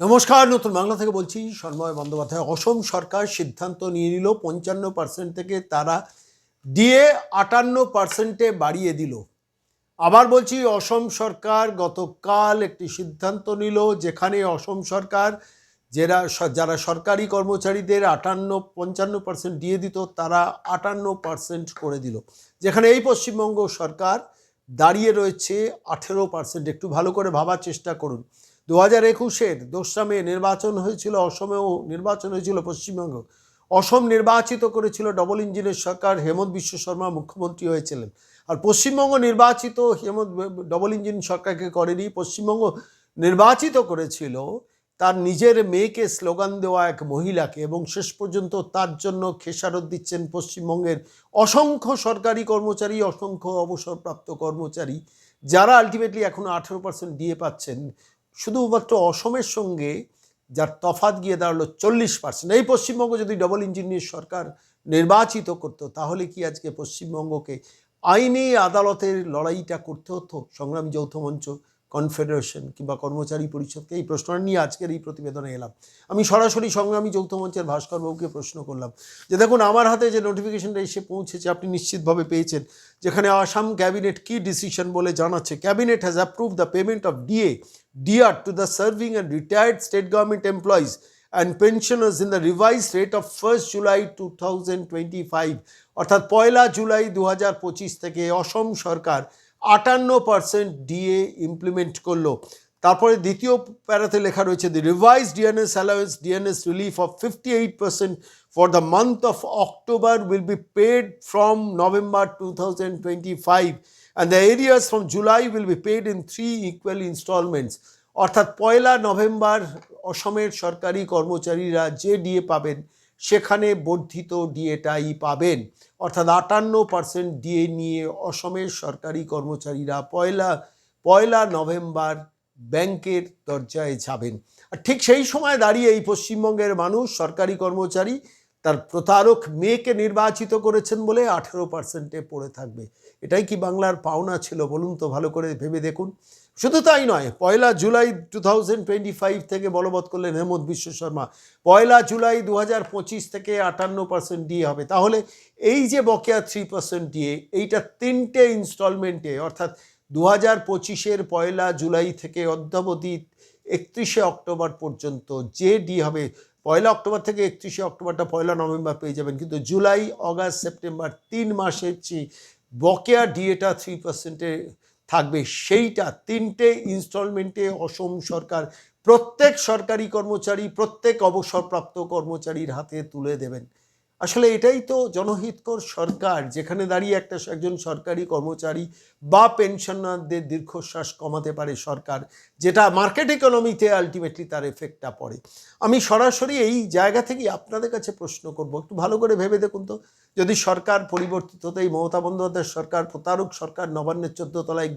নমস্কার, নতুন বাংলা থেকে বলছি সন্ময় বন্দ্যোপাধ্যায়। অসম সরকার সিদ্ধান্ত নিয়ে নিল, পঞ্চান্ন পার্সেন্ট থেকে তারা দিয়ে আটান্ন পার্সেন্টে বাড়িয়ে দিল। আবার বলছি অসম সরকার গতকাল একটি সিদ্ধান্ত নিল, যেখানে অসম সরকার যারা যারা সরকারি কর্মচারীদের আটান্ন, পঞ্চান্ন পার্সেন্ট দিয়ে দিত, তারা আটান্ন পার্সেন্ট করে দিল। যেখানে এই পশ্চিমবঙ্গ সরকার দাঁড়িয়ে রয়েছে আঠেরো পার্সেন্ট একটু ভালো করে ভাবার চেষ্টা করুন। দু হাজার একুশের দোসরা মে নির্বাচন হয়েছিল, অসমেও নির্বাচন হয়েছিল পশ্চিমবঙ্গ। অসম নির্বাচিত করেছিল ডবল ইঞ্জিনের সরকার, হেমন্ত বিশ্ব শর্মা মুখ্যমন্ত্রী হয়েছিলেন। আর পশ্চিমবঙ্গ নির্বাচিত হেমন্ত ডবল ইঞ্জিন সরকারকে করেনি, পশ্চিমবঙ্গ নির্বাচিত করেছিল তার নিজের মেয়েকে স্লোগান দেওয়া এক মহিলাকে এবং শেষ পর্যন্ত তার জন্য খেসারত দিচ্ছেন পশ্চিমবঙ্গের অসংখ্য সরকারি কর্মচারী, অসংখ্য অবসরপ্রাপ্ত কর্মচারী, যারা আলটিমেটলি এখনও আঠেরো পার্সেন্ট দিয়ে পাচ্ছেন। শুধুমাত্র অসমের সঙ্গে যার তফাত গিয়ে দাঁড়াল চল্লিশ পার্সেন্ট এই পশ্চিমবঙ্গ যদি ডবল ইঞ্জিনিয়ার সরকার নির্বাচিত করত, তাহলে কি আজকে পশ্চিমবঙ্গকে আইনি আদালতের লড়াইটা করতে হতো? সংগ্রামী যৌথ মঞ্চ কনফেডারেশন কিংবা কর্মচারী পরিষদকে এই প্রশ্নটা নিয়ে আজকের এই প্রতিবেদনে এলাম। আমি সরাসরি সংগ্রামী যৌথ মঞ্চের ভাস্করবাবুকে প্রশ্ন করলাম যে, দেখুন, আমার হাতে যে নোটিফিকেশনটা এসে পৌঁছেছে, আপনি নিশ্চিতভাবে পেয়েছেন। যেখানে আসাম ক্যাবিনেট কি ডিসিশন বলে জানাচ্ছে? Cabinet has approve the payment of DA DR to the serving and retired state government employees and pensioners in the revise rate of first July two thousand twenty five অর্থাৎ পয়লা জুলাই দু হাজার পঁচিশ থেকে অসম সরকার আটান্ন পার্সেন্ট ডিএ ইমপ্লিমেন্ট করল। তারপরে দ্বিতীয় প্যারাতে লেখা রয়েছে the revise dearness allowance dearness relief of fifty eight percent for the month of October will be paid from November two thousand twenty five and the arrears from July will be paid in three equal instalments অর্থাৎ পয়লা November অসমের সরকারি কর্মচারীরা যে DA পাবেন সেখানে বর্ধিত ডিএটাই পাবেন। অর্থাৎ আটান্ন পার্সেন্ট ডিএ নিয়ে অসমের সরকারি কর্মচারীরা পয়লা পয়লা নভেম্বর ব্যাংকের দরজায় যাবেন। আর ঠিক সেই সময় দাঁড়িয়ে এই পশ্চিমবঙ্গের মানুষ, সরকারি কর্মচারী, তার প্রতারক মেয়েকে নির্বাচিত করেছেন বলে আঠেরো পার্সেন্টে পড়ে থাকবে। এটাই কি বাংলার পাওনা ছিল বলুন তো, ভালো করে ভেবে দেখুন। শুধু তাই নয়, পয়লা July two thousand twenty five থেকে বলবৎ করলেন হেমন্ত বিশ্ব শর্মা। পয়লা জুলাই দু হাজার পঁচিশ থেকে আটান্ন পার্সেন্ট দিয়ে হবে। তাহলে এই যে বকেয়া থ্রি পার্সেন্ট দিয়ে এইটা তিনটে ইনস্টলমেন্টে অর্থাৎ দু হাজার পঁচিশের পয়লা জুলাই থেকে অদ্যাবধি একত্রিশে অক্টোবর পর্যন্ত যে ডি হবে, পয়লা অক্টোবর থেকে একত্রিশে অক্টোবরটা পয়লা নভেম্বর পেয়ে যাবেন। কিন্তু জুলাই, অগাস্ট, সেপ্টেম্বর তিন মাসের চেয়ে বকেয়া ডিএটা থ্রি পার্সেন্টে থাকবে সেইটা তিনটে ইনস্টলমেন্টে অসম সরকার, প্রত্যেক সরকারি কর্মচারী, প্রত্যেক অবসরপ্রাপ্ত কর্মচারীর হাতে তুলে দেবেন। আসলে এটাই তো জনহিতকর সরকার, যেখানে দাঁড়িয়ে একটা একজন সরকারি কর্মচারী বা পেনশনারদের দীর্ঘশ্বাস কমাতে পারে সরকার, যেটা মার্কেট ইকোনমিতে আলটিমেটলি তার এফেক্টটা পড়ে। আমি সরাসরি এই জায়গা থেকেই আপনাদের কাছে প্রশ্ন করব, একটু ভালো করে ভেবে দেখুন তো। যদি সরকার পরিবর্তিত হতো এই মমতা বন্দ্যোপাধ্যায় সরকার, প্রতারক সরকার নবান্নের চোদ্দ তলায়,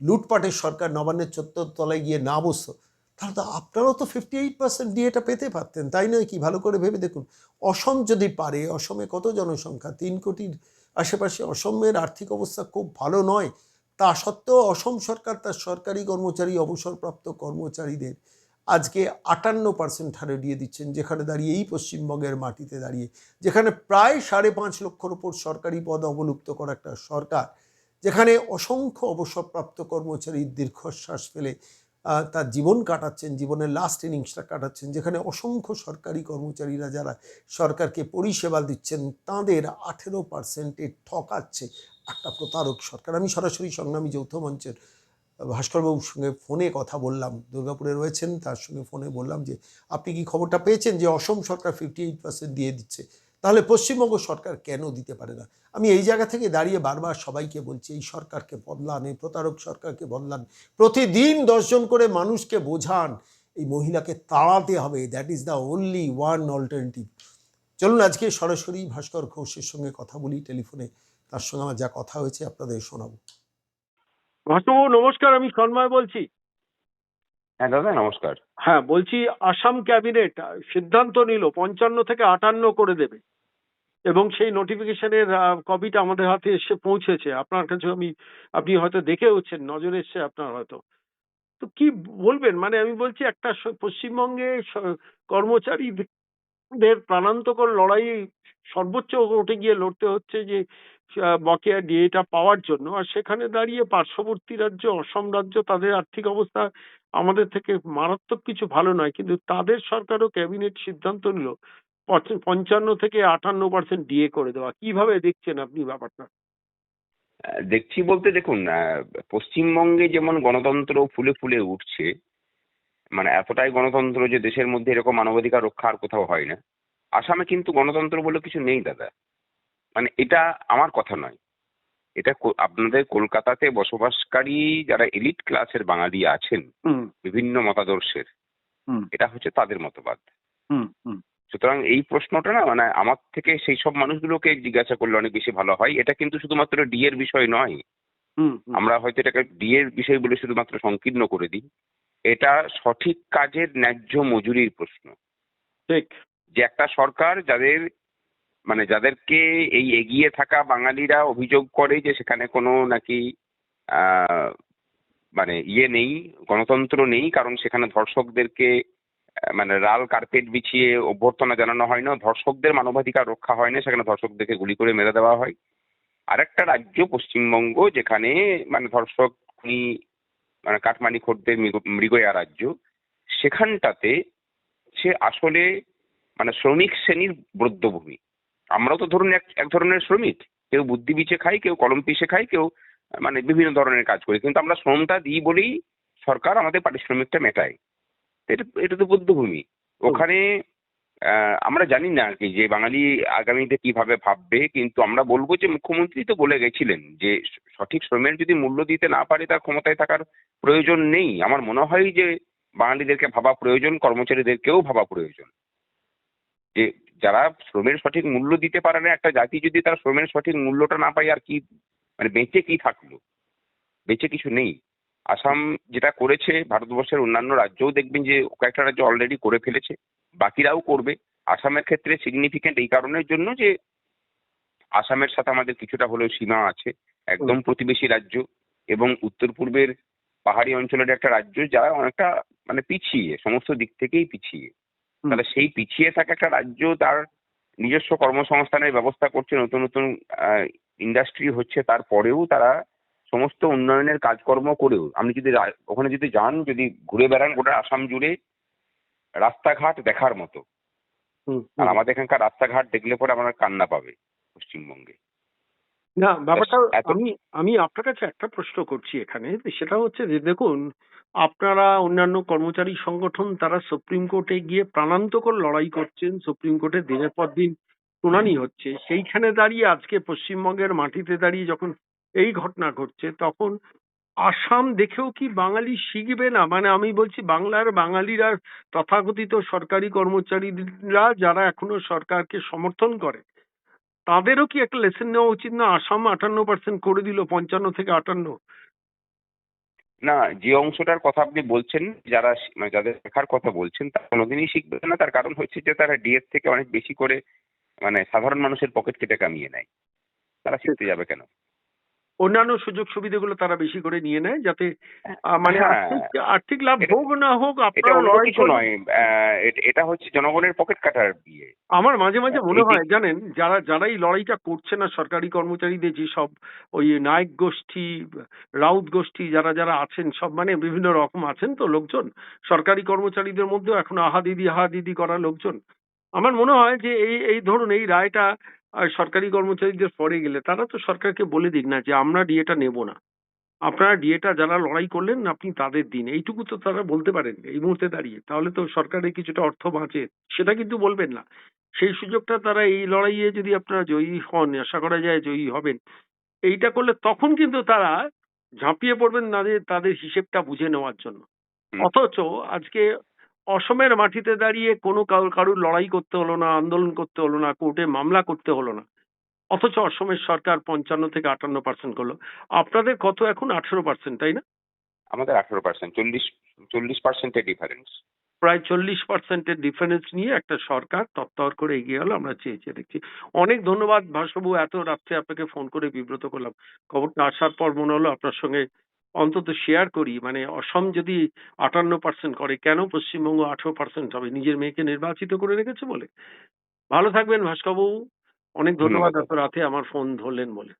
লুটপাটের সরকার নবান্নের চোদ্দ তলায় গিয়ে না বসতো তাহলে তো আপনারাও তো ফিফটি এইট পার্সেন্ট ডিএটা পেতে পারতেন, তাই নয় কি? ভালো করে ভেবে দেখুন। অসম যদি পারে, অসমে কত জনসংখ্যা? তিন কোটির আশেপাশে অসমের আর্থিক অবস্থা খুব ভালো নয়। তা সত্ত্বেও অসম সরকার তার সরকারি কর্মচারী, অবসরপ্রাপ্ত কর্মচারীদের আজকে আটান্ন পার্সেন্ট হারে দিয়ে দিচ্ছেন, যেখানে দাঁড়িয়ে এই পশ্চিমবঙ্গের মাটিতে দাঁড়িয়ে। যেখানে প্রায় সাড়ে পাঁচ লক্ষর ওপর সরকারি পদ অবলুপ্ত করা একটা সরকার, যেখানে অসংখ্য অবসরপ্রাপ্ত কর্মচারী দীর্ঘশ্বাস ফেলে তার জীবন কাটাচ্ছেন, জীবনের লাস্ট ইনিংসটা কাটাচ্ছেন, যেখানে অসংখ্য সরকারি কর্মচারীরা যারা সরকারকে পরিষেবা দিচ্ছেন, তাদের আঠেরো পার্সেন্টে ঠকাচ্ছে একটা প্রতারক সরকার। আমি সরাসরি সংগ্রামী যৌথ মঞ্চের ভাস্করবাবুর সঙ্গে ফোনে কথা বললাম। দুর্গাপুরে রয়েছেন, তার সঙ্গে ফোনে বললাম যে, আপনি কি খবরটা পেয়েছেন যে, অসম সরকার ফিফটি এইট পার্সেন্ট দিয়ে দিচ্ছে? তাহলে পশ্চিমবঙ্গ সরকার কেন দিতে পারে না? আমি এই জায়গা থেকে দাঁড়িয়ে বারবার সবাইকে বলছি, এই সরকারকে বদলান, এই প্রতারক সরকারকে বদলান। প্রতিদিন দশজন করে মানুষকে বোঝান, এই মহিলাকে তাড়াতে হবে। That is the only one alternative চলুন আজকে সরাসরি ভাস্কর ঘোষের সঙ্গে কথা বলি টেলিফোনে। তার সঙ্গে আমার যা কথা হয়েছে আপনাদের শোনাবো। ভাস্করবাবু, নমস্কার, আমি সন্ময় বলছি। হ্যাঁ দাদা, নমস্কার। হ্যাঁ বলছি আসাম ক্যাবিনেট সিদ্ধান্ত নিল, পঞ্চান্ন থেকে আটান্ন করে দেবে। এবং সেই নোটিফিকেশনের কপিটা আমাদের হাতে এসে পৌঁছেছে। আপনার কাছে আমি, আপনি হয়তো দেখেওছেন নজরে এসছে আপনার হয়তো। তো কি বলবেন? মানে আমি বলছি একটা পশ্চিমবঙ্গে স- কর্মচারীদের প্রাণান্তকর লড়াই সর্বোচ্চ কোর্টে গিয়ে লড়তে হচ্ছে যে বকেয়া ডিএটা পাওয়ার জন্য। আর সেখানে দাঁড়িয়ে পার্শ্ববর্তী রাজ্য, অসম রাজ্য, তাদের আর্থিক অবস্থা আমাদের থেকে মারাত্মক কিছু ভালো নয়। কিন্তু তাদের সরকারও ক্যাবিনেট সিদ্ধান্ত নিল পঞ্চান্ন থেকে আটান্ন পার্সেন্ট ডিএ করে দেওয়া। কীভাবে দেখছেন আপনি ব্যাপারটা? দেখছি বলতে দেখুন পশ্চিমবঙ্গে যেমন গণতন্ত্র ফুলে ফুলে উঠছে মানে এতটাই গণতন্ত্র যে দেশের মধ্যে এরকম মানবাধিকার রক্ষা আর কোথাও হয় না। আসামে কিন্তু গণতন্ত্র বলে কিছু নেই দাদা। মানে এটা আমার কথা নয়। এটা আপনাদের কলকাতাতে বসবাসকারী যারা এলিট ক্লাসের বাঙালি আছেন বিভিন্ন মতাদর্শের এটা হচ্ছে তাদের মতবাদ। হুম হুম। সুতরাং এই প্রশ্নটা না মানে আমার থেকে সেই সব মানুষগুলোকে জিজ্ঞাসা করলে অনেক বেশি ভালো হয়। এটা কিন্তু শুধুমাত্র ডি এর বিষয় নয়। আমরা হয়তো এটাকে ডি এর বিষয় বলে শুধুমাত্র সংকীর্ণ করে দিই। এটা সঠিক কাজের ন্যায্য মজুরির প্রশ্ন। ঠিক। যে একটা সরকার যাদের মানে যাদেরকে এই এগিয়ে থাকা বাঙালিরা অভিযোগ করে যে সেখানে কোনো নাকি মানে ইয়ে নেই গণতন্ত্র নেই কারণ সেখানে ধর্ষকদেরকে মানে লাল কার্পেট বিছিয়ে অভ্যর্থনা জানানো হয় না ধর্ষকদের মানবাধিকার রক্ষা হয় না সেখানে ধর্ষকদেরকে গুলি করে মেরে দেওয়া হয়। আরেকটা রাজ্য পশ্চিমবঙ্গ যেখানে মানে ধর্ষক খুনি মানে কাটমানি খোরদের মৃগ- মৃগয়া রাজ্য সেখানটাতে সে আসলে মানে শ্রমিক শ্রেণির বৃদ্ধভূমি। আমরাও তো ধরুন এক এক ধরনের শ্রমিক। কেউ বুদ্ধি বিচে খাই কেউ কলম পিষে খাই কেউ মানে বিভিন্ন ধরনের কাজ করি। কিন্তু আমরা শ্রমটা দিই বলেই সরকার আমাদের পারিশ্রমিকটা মেটায়। এটা এটা তো বুদ্ধভূমি। ওখানে আমরা জানি না আর কি যে বাঙালি আগামীতে কীভাবে ভাববে, কিন্তু আমরা বলব যে মুখ্যমন্ত্রী তো বলে গেছিলেন যে সঠিক শ্রমের যদি মূল্য দিতে না পারে তার ক্ষমতায় থাকার প্রয়োজন নেই। আমার মনে হয় যে বাঙালিদেরকে ভাবা প্রয়োজন, কর্মচারীদেরকেও ভাবা প্রয়োজন। যে যারা শ্রমের সঠিক মূল্য দিতে পারে না, একটা জাতি যদি তার শ্রমের সঠিক মূল্যটা না পায় আর কি মানে বেঁচে কি থাকল? বেঁচে কিছু নেই। আসাম যেটা করেছে, ভারতবর্ষের অন্যান্য রাজ্যও দেখবেন যে কয়েকটা রাজ্য অলরেডি করে ফেলেছে। বাকিরাও করবে। আসামের ক্ষেত্রে সিগনিফিকেন্ট এই কারণের জন্য যে আসামের সাথে আমাদের কিছুটা হলেও সীমা আছে একদম প্রতিবেশী রাজ্য এবং উত্তর পূর্বের পাহাড়ি অঞ্চলের একটা রাজ্য যারা অনেকটা মানে পিছিয়ে সমস্ত দিক থেকেই পিছিয়ে। তাহলে সেই পিছিয়ে থাকা একটা রাজ্য তার নিজস্ব কর্মসংস্থানের ব্যবস্থা করছে নতুন নতুন ইন্ডাস্ট্রি হচ্ছে তারপরেও তারা সমস্ত উন্নয়নের কাজকর্ম করেও আপনি যদি ওখানে যদি যান যদি ঘুরে বেড়ান গোটা আসাম জুড়ে রাস্তাঘাট দেখার মতো। আর আমাদের এখানকার রাস্তাঘাট দেখলে পরে আমার কান্না পাবে পশ্চিমবঙ্গে। না ব্যাপারটা আমি আমি আপনার কাছে একটা প্রশ্ন করছি এখানে সেটা হচ্ছে যে দেখুন আপনারা অন্যান্য কর্মচারী সংগঠন তারা সুপ্রিম কোর্টে গিয়ে প্রাণান্তকর লড়াই করছেন সুপ্রিম কোর্টে দিনের পর দিন শুনানি হচ্ছে সেইখানে দাঁড়িয়ে আজকে পশ্চিমবঙ্গের মাটিতে দাঁড়িয়ে যখন এই ঘটনা ঘটছে তখন আসাম দেখেও কি বাঙালি শিখবে না? মানে আমি বলছি বাংলার বাঙালিরা তথাকথিত সরকারি কর্মচারীরা যারা এখনও সরকারকে সমর্থন করে তাদেরও কি একটা লেসন নেওয়া উচিত না? আসাম আটান্ন পার্সেন্ট করে দিল পঞ্চান্ন থেকে আটান্ন। না যে অংশটার কথা আপনি বলছেন যারা মানে যাদের শেখার কথা বলছেন তারা কোনোদিনই শিখবে না। তার কারণ হচ্ছে যে তারা ডিএস থেকে অনেক বেশি করে মানে সাধারণ মানুষের পকেট কেটে কামিয়ে নেয়। তারা শিখতে যাবে কেন? অন্যান্য সুযোগ সুবিধাগুলো তারা বেশি করে নিয়ে নেয় যাতে মানে হ্যাঁ। আর্থিক লাভ হোক না হোক আপনারা লড়াই কিছু। নয় এটা হচ্ছে জনগণের পকেট কাটার বিয়ে আমার মাঝে মাঝে মনে হয় জানেন যারা যারা এই লড়াইটা করছে না সরকারি কর্মচারীদের যে সব ওই নায়ক গোষ্ঠী রাউত গোষ্ঠী যারা যারা আছেন সব মানে বিভিন্ন রকম আছেন তো লোকজন সরকারি কর্মচারীদের মধ্যেও এখন আহা দিদি আহা দিদি করা লোকজন আমার মনে হয় যে এই এই ধরুন এই রায়টা আহ, সরকারি কর্মচারীদের পরে গেলে তারা তো সরকারকে বলে দিক না যে আমরা ডিএটা নেব না। আপনারা ডিএটা যারা লড়াই করলেন আপনি তাদের দিন। এইটুকু তো তারা বলতে পারেন এই মুহূর্তে দাঁড়িয়ে। তাহলে তো সরকারের কিছুটা অর্থ বাঁচে সেটা কিন্তু বলবেন না। সেই সুযোগটা তারা এই লড়াইয়ে যদি আপনারা জয়ী হন আশা করা যায় জয়ী হবেন এইটা করলে তখন কিন্তু তারা ঝাঁপিয়ে পড়বেন তাদের তাদের হিসেবটা বুঝে নেওয়ার জন্য। অথচ আজকে অসমের মাটিতে দাঁড়িয়ে কোনো কারুর কারুর লড়াই করতে হলো না আন্দোলন করতে হলো না কোর্টে মামলা করতে হলো না। অথচ অসমের সরকার পঞ্চান্ন থেকে আটান্ন পার্সেন্ট করল। আপনাদের কত এখন? আঠেরো পার্সেন্ট তাই না? আমাদের আঠারো পার্সেন্ট চল্লিশ চল্লিশ পার্সেন্টের ডিফারেন্স প্রায় চল্লিশ পার্সেন্টের ডিফারেন্স নিয়ে একটা সরকার তত্তর করে এগিয়ে গেল আমরা চেয়ে চেয়ে দেখছি। অনেক ধন্যবাদ ভাসবাবু এত রাত্রে আপনাকে ফোন করে বিব্রত করলাম। খবরটা আসার পর মনে হলো আপনার সঙ্গে অন্তত শেয়ার করি। মানে অসম যদি আটান্ন পার্সেন্ট করে কেন পশ্চিমবঙ্গ আঠেরো পার্সেন্ট হবে? নিজের মেয়েকে নির্বাচিত করে রেখেছে বলে। ভালো থাকবেন ভাস্করবাবু। অনেক ধন্যবাদ ধন্যবাদ। এত রাতে আমার ফোন ধরলেন বলে।